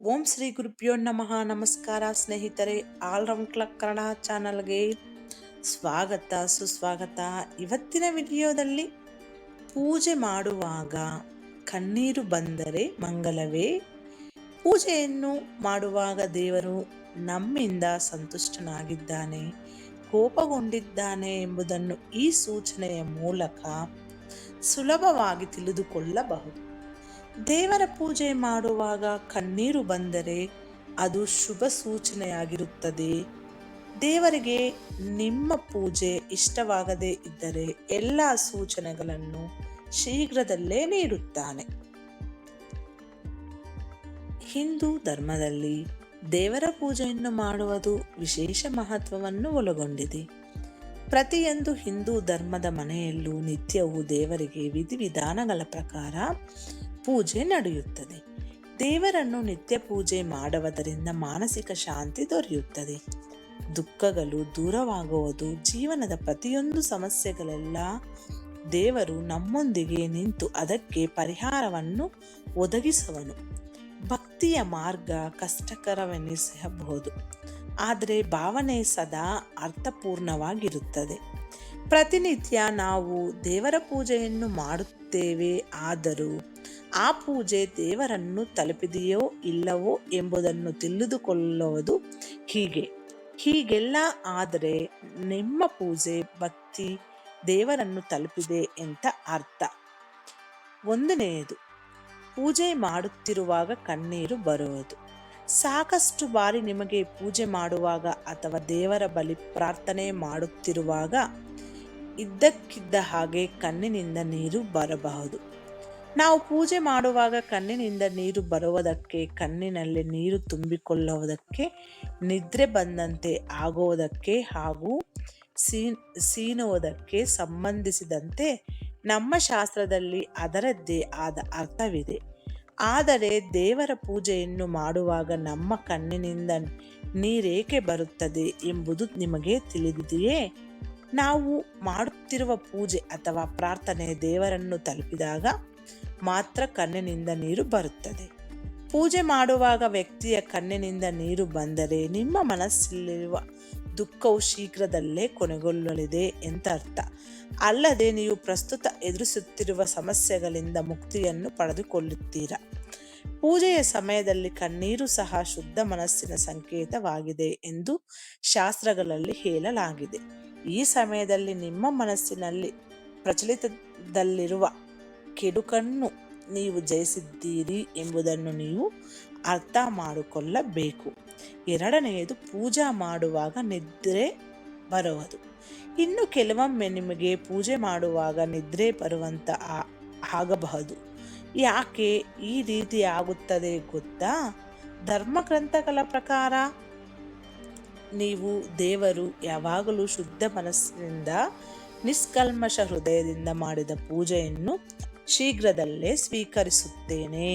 ಓಂ ಶ್ರೀ ಗುರುಭ್ಯೋ ನಮಃ. ನಮಸ್ಕಾರ ಸ್ನೇಹಿತರೆ ಆಲ್ರೌಂಡ್ ಕ್ಲಕ್ ಕನ್ನಡ ಚಾನಲ್ಗೆ ಸ್ವಾಗತ, ಸುಸ್ವಾಗತ. ಇವತ್ತಿನ ವಿಡಿಯೋದಲ್ಲಿ ಪೂಜೆ ಮಾಡುವಾಗ ಕಣ್ಣೀರು ಬಂದರೆ ಮಂಗಲವೇ? ಪೂಜೆಯನ್ನು ಮಾಡುವಾಗ ದೇವರು ನಮ್ಮಿಂದ ಸಂತುಷ್ಟನಾಗಿದ್ದಾನೆ, ಕೋಪಗೊಂಡಿದ್ದಾನೆ ಎಂಬುದನ್ನು ಈ ಸೂಚನೆಯ ಮೂಲಕ ಸುಲಭವಾಗಿ ತಿಳಿದುಕೊಳ್ಳಬಹುದು. ದೇವರ ಪೂಜೆ ಮಾಡುವಾಗ ಕಣ್ಣೀರು ಬಂದರೆ ಅದು ಶುಭ ಸೂಚನೆಯಾಗಿರುತ್ತದೆ. ದೇವರಿಗೆ ನಿಮ್ಮ ಪೂಜೆ ಇಷ್ಟವಾಗದೇ ಇದ್ದರೆ ಎಲ್ಲ ಸೂಚನೆಗಳನ್ನು ಶೀಘ್ರದಲ್ಲೇ ನೀಡುತ್ತಾನೆ. ಹಿಂದೂ ಧರ್ಮದಲ್ಲಿ ದೇವರ ಪೂಜೆಯನ್ನು ಮಾಡುವುದು ವಿಶೇಷ ಮಹತ್ವವನ್ನು ಒಳಗೊಂಡಿದೆ. ಪ್ರತಿಯೊಂದು ಹಿಂದೂ ಧರ್ಮದ ಮನೆಯಲ್ಲೂ ನಿತ್ಯವೂ ದೇವರಿಗೆ ವಿಧಿವಿಧಾನಗಳ ಪ್ರಕಾರ ಪೂಜೆ ನಡೆಯುತ್ತದೆ. ದೇವರನ್ನು ನಿತ್ಯ ಪೂಜೆ ಮಾಡುವುದರಿಂದ ಮಾನಸಿಕ ಶಾಂತಿ ದೊರೆಯುತ್ತದೆ. ದುಃಖಗಳು ದೂರವಾಗುವುದು, ಜೀವನದ ಪ್ರತಿಯೊಂದು ಸಮಸ್ಯೆಗಳೆಲ್ಲ ದೇವರು ನಮ್ಮೊಂದಿಗೆ ನಿಂತು ಅದಕ್ಕೆ ಪರಿಹಾರವನ್ನು ಒದಗಿಸುವನು. ಭಕ್ತಿಯ ಮಾರ್ಗ ಕಷ್ಟಕರವೆನಿಸಬಹುದು. ಆದರೆ ಭಾವನೆ ಸದಾ ಅರ್ಥಪೂರ್ಣವಾಗಿರುತ್ತದೆ. ಪ್ರತಿನಿತ್ಯ ನಾವು ದೇವರ ಪೂಜೆಯನ್ನು ಮಾಡುತ್ತೇವೆ, ಆದರೂ ಆ ಪೂಜೆ ದೇವರನ್ನು ತಲುಪಿದೆಯೋ ಇಲ್ಲವೋ ಎಂಬುದನ್ನು ತಿಳಿದುಕೊಳ್ಳುವುದು ಹೀಗೆ. ಹೀಗೆಲ್ಲ ಆದರೆ ನಿಮ್ಮ ಪೂಜೆ ಭಕ್ತಿ ದೇವರನ್ನು ತಲುಪಿದೆ ಅಂತ ಅರ್ಥ? ಒಂದನೆಯದು, ಪೂಜೆ ಮಾಡುತ್ತಿರುವಾಗ ಕಣ್ಣೀರು ಬರುವುದು. ಸಾಕಷ್ಟು ಬಾರಿ ನಿಮಗೆ ಪೂಜೆ ಮಾಡುವಾಗ ಅಥವಾ ದೇವರ ಬಳಿ ಪ್ರಾರ್ಥನೆ ಮಾಡುತ್ತಿರುವಾಗ ಇದ್ದಕ್ಕಿದ್ದ ಹಾಗೆ ಕಣ್ಣಿನಿಂದ ನೀರು ಬರಬಹುದು. ನಾವು ಪೂಜೆ ಮಾಡುವಾಗ ಕಣ್ಣಿನಿಂದ ನೀರು ಬರುವುದಕ್ಕೆ, ಕಣ್ಣಿನಲ್ಲಿ ನೀರು ತುಂಬಿಕೊಳ್ಳುವುದಕ್ಕೆ, ನಿದ್ರೆ ಬಂದಂತೆ ಆಗುವುದಕ್ಕೆ ಹಾಗೂ ಸೀ ಸೀನುವುದಕ್ಕೆ ಸಂಬಂಧಿಸಿದಂತೆ ನಮ್ಮ ಶಾಸ್ತ್ರದಲ್ಲಿ ಅದರದ್ದೇ ಆದ ಅರ್ಥವಿದೆ. ಆದರೆ ದೇವರ ಪೂಜೆಯನ್ನು ಮಾಡುವಾಗ ನಮ್ಮ ಕಣ್ಣಿನಿಂದ ನೀರೇಕೆ ಬರುತ್ತದೆ ಎಂಬುದು ನಿಮಗೆ ತಿಳಿದಿದೆಯೇ? ನಾವು ಮಾಡುತ್ತಿರುವ ಪೂಜೆ ಅಥವಾ ಪ್ರಾರ್ಥನೆ ದೇವರನ್ನು ತಲುಪಿದಾಗ ಮಾತ್ರ ಕಣ್ಣಿನಿಂದ ನೀರು ಬರುತ್ತದೆ. ಪೂಜೆ ಮಾಡುವಾಗ ವ್ಯಕ್ತಿಯ ಕಣ್ಣಿನಿಂದ ನೀರು ಬಂದರೆ ನಿಮ್ಮ ಮನಸ್ಸಲ್ಲಿರುವ ದುಃಖವು ಶೀಘ್ರದಲ್ಲೇ ಕೊನೆಗೊಳ್ಳಲಿದೆ ಎಂತ ಅರ್ಥ ಅಲ್ಲದೆ ನೀವು ಪ್ರಸ್ತುತ ಎದುರಿಸುತ್ತಿರುವ ಸಮಸ್ಯೆಗಳಿಂದ ಮುಕ್ತಿಯನ್ನು ಪಡೆದುಕೊಳ್ಳುತ್ತೀರಾ. ಪೂಜೆಯ ಸಮಯದಲ್ಲಿ ಕಣ್ಣೀರು ಸಹ ಶುದ್ಧ ಮನಸ್ಸಿನ ಸಂಕೇತವಾಗಿದೆ ಎಂದು ಶಾಸ್ತ್ರಗಳಲ್ಲಿ ಹೇಳಲಾಗಿದೆ. ಈ ಸಮಯದಲ್ಲಿ ನಿಮ್ಮ ಮನಸ್ಸಿನಲ್ಲಿ ಪ್ರಚಲಿತದಲ್ಲಿರುವ ಕೆಡುಕನ್ನು ನೀವು ಜಯಿಸಿದ್ದೀರಿ ಎಂಬುದನ್ನು ನೀವು ಅರ್ಥ ಮಾಡಿಕೊಳ್ಳಬೇಕು. ಎರಡನೆಯದು, ಪೂಜಾ ಮಾಡುವಾಗ ನಿದ್ರೆ ಬರುವುದು. ಇನ್ನು ಕೆಲವೊಮ್ಮೆ ನಿಮಗೆ ಪೂಜೆ ಮಾಡುವಾಗ ನಿದ್ರೆ ಬರುವಂತ ಆಗಬಹುದು. ಯಾಕೆ ಈ ರೀತಿ ಆಗುತ್ತದೆ ಗೊತ್ತಾ? ಧರ್ಮಗ್ರಂಥಗಳ ಪ್ರಕಾರ ನೀವು ದೇವರು ಯಾವಾಗಲೂ ಶುದ್ಧ ಮನಸ್ಸಿನಿಂದ ನಿಷ್ಕಲ್ಮಶ ಹೃದಯದಿಂದ ಮಾಡಿದ ಪೂಜೆಯನ್ನು ಶೀಘ್ರದಲ್ಲೇ ಸ್ವೀಕರಿಸುತ್ತೇನೆ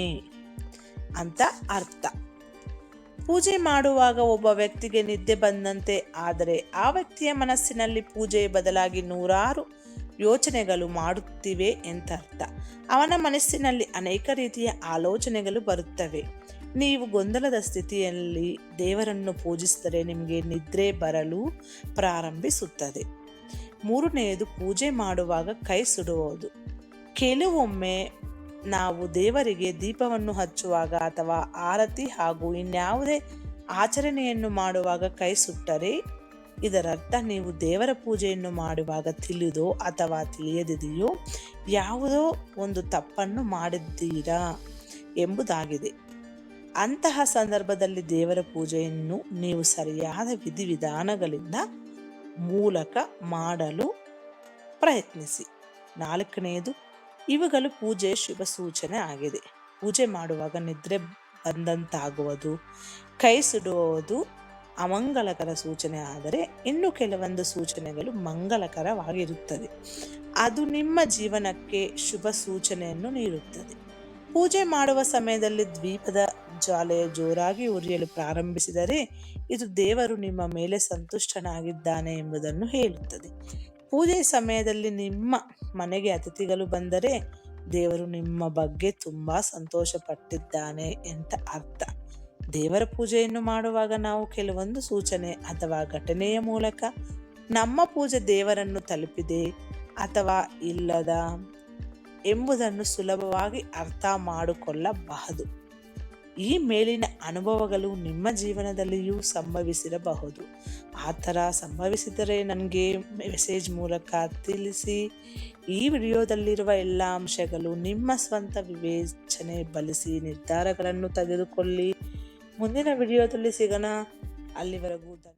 ಅಂತ ಅರ್ಥ. ಪೂಜೆ ಮಾಡುವಾಗ ಒಬ್ಬ ವ್ಯಕ್ತಿಗೆ ನಿದ್ದೆ ಬಂದಂತೆ, ಆದರೆ ಆ ವ್ಯಕ್ತಿಯ ಮನಸ್ಸಿನಲ್ಲಿ ಪೂಜೆಯ ಬದಲಾಗಿ ನೂರಾರು ಯೋಚನೆಗಳು ಮಾಡುತ್ತಿವೆ ಎಂತ ಅರ್ಥ ಅವನ ಮನಸ್ಸಿನಲ್ಲಿ ಅನೇಕ ರೀತಿಯ ಆಲೋಚನೆಗಳು ಬರುತ್ತವೆ. ನೀವು ಗೊಂದಲದ ಸ್ಥಿತಿಯಲ್ಲಿ ದೇವರನ್ನು ಪೂಜಿಸಿದರೆ ನಿಮಗೆ ನಿದ್ರೆ ಬರಲು ಪ್ರಾರಂಭಿಸುತ್ತದೆ. ಮೂರನೆಯದು, ಪೂಜೆ ಮಾಡುವಾಗ ಕೈ ಸುಡುವುದು. ಕೆಲವೊಮ್ಮೆ ನಾವು ದೇವರಿಗೆ ದೀಪವನ್ನು ಹಚ್ಚುವಾಗ ಅಥವಾ ಆರತಿ ಹಾಗೂ ಇನ್ಯಾವುದೇ ಆಚರಣೆಯನ್ನು ಮಾಡುವಾಗ ಕೈ ಸುಟ್ಟರೆ, ಇದರರ್ಥ ನೀವು ದೇವರ ಪೂಜೆಯನ್ನು ಮಾಡುವಾಗ ತಿಳಿದೋ ಅಥವಾ ತಿಳಿಯದಿದೆಯೋ ಯಾವುದೋ ಒಂದು ತಪ್ಪನ್ನು ಮಾಡಿದ್ದೀರಾ ಎಂಬುದಾಗಿದೆ. ಅಂತಹ ಸಂದರ್ಭದಲ್ಲಿ ದೇವರ ಪೂಜೆಯನ್ನು ನೀವು ಸರಿಯಾದ ವಿಧಿವಿಧಾನಗಳಿಂದ ಮೂಲಕ ಮಾಡಲು ಪ್ರಯತ್ನಿಸಿ. ನಾಲ್ಕನೆಯದು ಇವುಗಳು ಪೂಜೆ ಶುಭ ಸೂಚನೆ ಆಗಿದೆ. ಪೂಜೆ ಮಾಡುವಾಗ ನಿದ್ರೆ ಬಂದಂತಾಗುವುದು, ಕೈ ಸುಡುವುದು ಅಮಂಗಲಕರ ಸೂಚನೆ ಆದರೆ ಇನ್ನು ಕೆಲವೊಂದು ಸೂಚನೆಗಳು ಮಂಗಲಕರವಾಗಿರುತ್ತದೆ. ಅದು ನಿಮ್ಮ ಜೀವನಕ್ಕೆ ಶುಭ ಸೂಚನೆಯನ್ನು ನೀಡುತ್ತದೆ. ಪೂಜೆ ಮಾಡುವ ಸಮಯದಲ್ಲಿ ದ್ವೀಪದ ಜ್ವಾಲೆಯ ಜೋರಾಗಿ ಉರಿಯಲು ಪ್ರಾರಂಭಿಸಿದರೆ ಇದು ದೇವರು ನಿಮ್ಮ ಮೇಲೆ ಸಂತುಷ್ಟನಾಗಿದ್ದಾನೆ ಎಂಬುದನ್ನು ಹೇಳುತ್ತದೆ. ಪೂಜೆ ಸಮಯದಲ್ಲಿ ನಿಮ್ಮ ಮನೆಗೆ ಅತಿಥಿಗಳು ಬಂದರೆ ದೇವರು ನಿಮ್ಮ ಬಗ್ಗೆ ತುಂಬ ಸಂತೋಷಪಟ್ಟಿದ್ದಾನೆ ಅಂತ ಅರ್ಥ. ದೇವರ ಪೂಜೆಯನ್ನು ಮಾಡುವಾಗ ನಾವು ಕೆಲವೊಂದು ಸೂಚನೆ ಅಥವಾ ಘಟನೆಯ ಮೂಲಕ ನಮ್ಮ ಪೂಜೆ ದೇವರನ್ನು ತಲುಪಿದೆ ಅಥವಾ ಇಲ್ಲದ ಎಂಬುದನ್ನು ಸುಲಭವಾಗಿ ಅರ್ಥ ಮಾಡಿಕೊಳ್ಳಬಹುದು. ಈ ಮೇಲಿನ ಅನುಭವಗಳು ನಿಮ್ಮ ಜೀವನದಲ್ಲಿಯೂ ಸಂಭವಿಸಿರಬಹುದು. ಆ ಥರ ಸಂಭವಿಸಿದರೆ ನನಗೆ ಮೆಸೇಜ್ ಮೂಲಕ ತಿಳಿಸಿ, ಈ ವಿಡಿಯೋದಲ್ಲಿರುವ ಎಲ್ಲ ಅಂಶಗಳು ನಿಮ್ಮ ಸ್ವಂತ ವಿವೇಚನೆ ಬಳಸಿ ನಿರ್ಧಾರಗಳನ್ನು ತೆಗೆದುಕೊಳ್ಳಿ. ಮುಂದಿನ ವಿಡಿಯೋದಲ್ಲಿ ಸಿಗೋಣ. ಅಲ್ಲಿವರೆಗೂ